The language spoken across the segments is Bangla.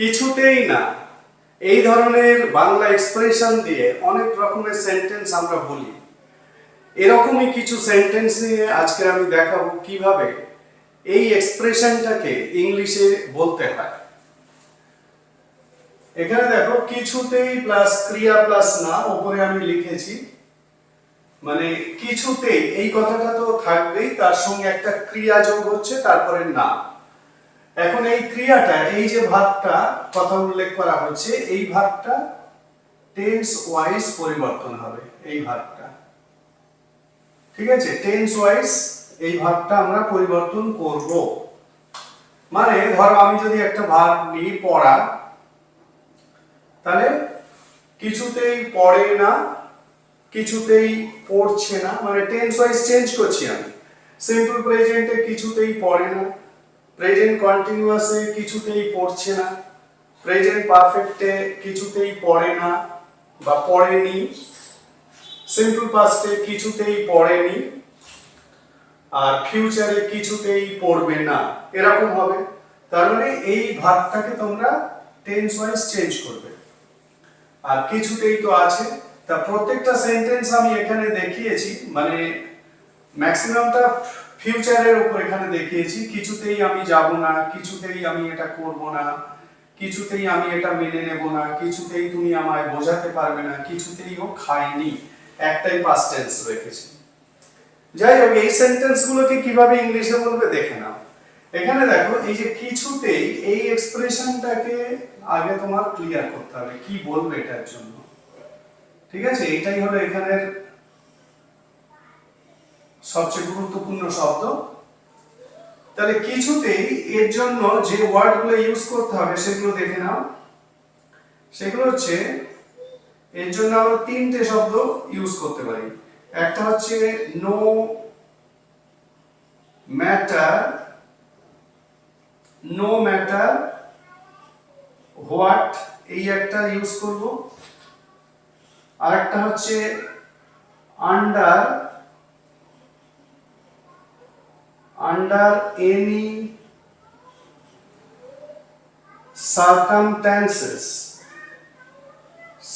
কিছুতেই না। এই ধরনের বাংলা এক্সপ্রেশন দিয়ে অনেক রকমের সেন্টেন্স আমরা বলি। এরকমই কিছু সেন্টেন্স নিয়ে আজকে আমি দেখাবো কীভাবে এই এক্সপ্রেশনটাকে ইংলিশে বলতে হয়। এখানে দেখো, কিছুতেই প্লাস ক্রিয়া প্লাস না ওপরে আমি লিখেছি। মানে কিছুতেই, এই কথাটা তো থাকবেই, তার সঙ্গে একটা ক্রিয়া যোগ হচ্ছে, তারপরে না। এখন এই ক্রিয়াটা, এই যে ভাবটা কথা উল্লেখ করা হচ্ছে, এই ভাবটা টেন্স ওয়াইজ পরিবর্তন হবে, এই ভাবটা ঠিক আছে? টেন্স ওয়াইজ এই ভাবটা আমরা পরিবর্তন করব। মানে ধরো আমি যদি একটা ভাব নিই পড়া, তাহলে কিছুতেই পড়ে না, কিছুতেই পড়ছে না মানে টেন্স ওয়াইজ চেঞ্জ করছি আমি। সিম্পল প্রেজেন্টে কিছুতেই পড়ে না। প্রেজেন্ট কন্টিনিউয়াসে কিছুতেই পড়ছে না প্রেজেন্ট পারফেক্টে কিছুতেই পড়ে না বা পড়েনি সিম্পল পাস্টে কিছুতেই পড়েনি আর ফিউচারে কিছুতেই পড়বে না, এরকম হবে। তার মানে এই ভাগটাকে তোমরা টেন্স ওয়াইজ চেঞ্জ করবে। আর কিছুতেই তো আছে। তা প্রত্যেকটা সেন্টেন্স আমি এখানে দেখিয়েছি মানে ম্যাক্সিমামটা ফিউচারের উপর এখানে দেখিয়েছি। কিছুতেই আমি যাব না, কিছুতেই আমি এটা করব না, কিছুতেই আমি এটা মেনে নেব না, কিছুতেই তুমি আমায় বোঝাতে পারবে না, কিছুতেই ও খায়নি। একটাই পাস্ট টেন্স রেখেছি। যাই হোক, এই সেন্টেন্সগুলোকে কীভাবে ইংলিশে বলবে দেখে নাও। এখানে দেখো, এই যে কিছুতেই এই এক্সপ্রেশনটাকে আগে তোমার ক্লিয়ার করতে হবে, কি বলবে এটার জন্য। ঠিক আছে? এটাই হলো এখানের সবচেয়ে গুরুত্বপূর্ণ শব্দ। তাহলে কিছুতেই এর জন্য যে ওয়ার্ডগুলো ইউজ করতে হবে সেগুলো দেখে নাও। সেগুলো হচ্ছে, এর জন্য আমরা তিনটে শব্দ ইউজ করতে পারি। একটা হচ্ছে, no matter no matter what এই একটা ইউজ করব। আরেকটা হচ্ছে, under under any circumstances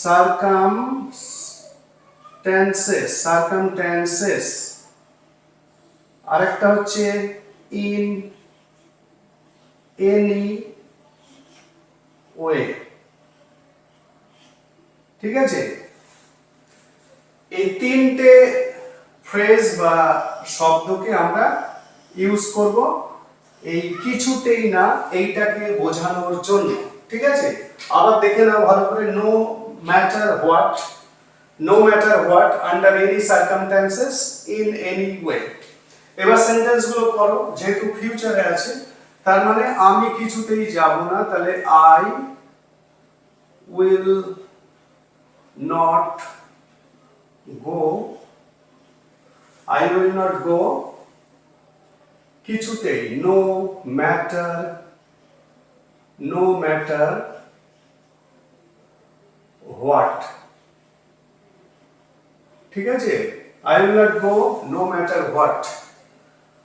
circumstances circumstances. আরেকটা হচ্ছে ইন এনি ওয়ে ঠিক আছে? এই তিনটে ফ্রেজ বা শব্দকে আমরা ইউজ করব। এই কিছুতেই না, এইটাকে বোঝানোর জন্য, ঠিক আছে? আবার দেখে নাও ভালো করে no matter what no matter what under any circumstances in any way এবার সেন্টেন্সগুলো করো যেহেতু ফিউচারে আছে, তার মানে আমি কিছুতেই যাব না, তাহলে I will not go I will not go কিছুতেই no matter no matter what ঠিক আছে? I will not go no matter what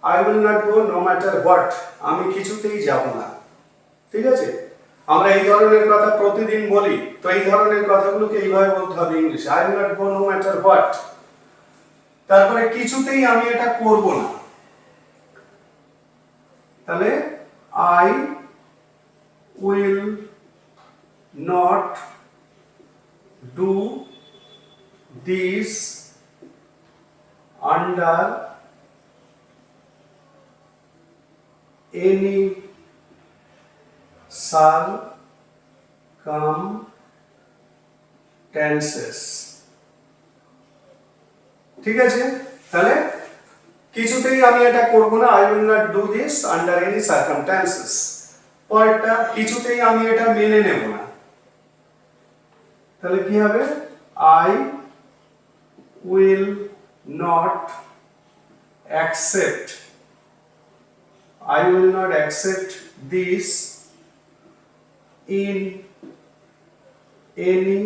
I will not go no matter what আমি কিছুতেই যাব না। ঠিক আছে? আমরা এই ধরনের কথা প্রতিদিন বলি, তো এই ধরনের কথাগুলোকে এইভাবে বলতে হবে ইংলিশে। I will not go no matter what তারপরে কিছুতেই আমি এটা করব না। তাহলে I will not do this under any circumstances ঠিক আছে? তাহলে কিছুতেই আমি এটা করব না I will not do this under any circumstances পরেরটা, কিছুতেই আমি এটা মেনে নেব না। তাহলে কি হবে? I will not accept I will not accept this in any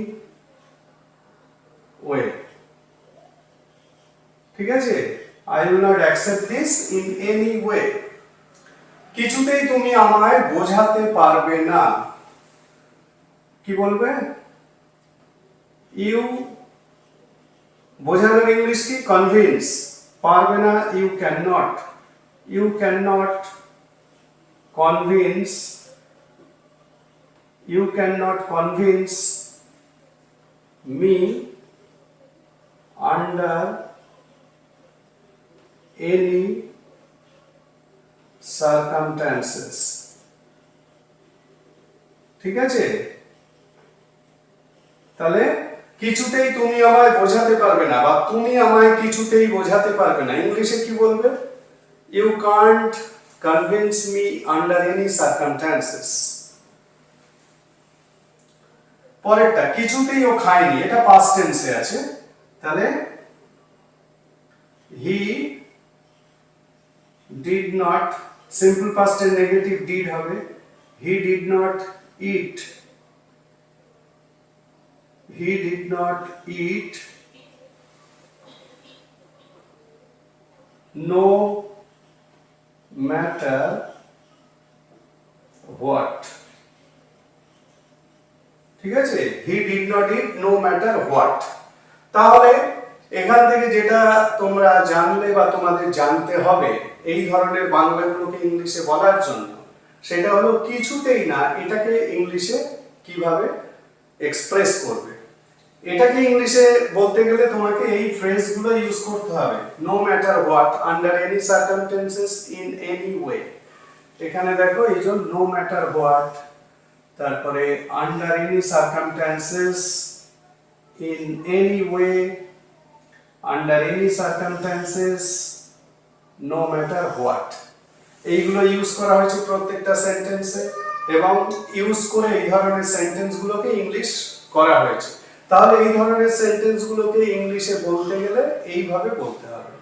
way. ঠিক আছে? I will not accept this in any way কিছুতেই তুমি আমায় বোঝাতে পারবে না। কি বলবে? ইউ বোঝানোর ইংলিশ কি? কনভিন্স পারবে না you can not you can not convince you can not convince me any circumstances ঠিক আছে? তাহলে কিছুতেই তুমি আমায় বোঝাতে পারবে না, বা তুমি আমায় কিছুতেই বোঝাতে পারবে না। ইংলিশে কি বলবে? You can't convince me under any circumstances পরেরটা, কিছুতেই ও খায়নি। এটা পাস্ট টেন্সে আছে। তাহলে হি ডিড নট সিম্পল পাস্টের নেগেটিভ ডিড হবে he did not eat he did not eat no matter what ঠিক আছে? He did not eat no matter what তাহলে এখান থেকে যেটা তোমরা জানলে বা তোমাদের জানতে হবে এই ধরনের বাংলাগুলোকে ইংলিশে বলার জন্য। সেটা হলো কিছুতেই না, এটাকে ইংলিশে কীভাবে এক্সপ্রেস করবে? এটাকে ইংলিশে বলতে গেলে তোমাকে এই ফ্রেজগুলো ইউজ করতে হবে no matter what under any circumstances in any way এখানে দেখো এই যে নো ম্যাটার হোয়াট তারপরে under any circumstances in any way under any circumstances no matter what এইগুলো ইউজ করা হয়েছে প্রত্যেকটা সেন্টেন্সে এবং ইউজ করে এই ধরনের সেন্টেন্সগুলোকে ইংলিশ করা হয়েছে। তাহলে এই ধরনের সেন্টেন্সগুলোকে ইংলিশে বলতে গেলে এইভাবে বলতে হবে।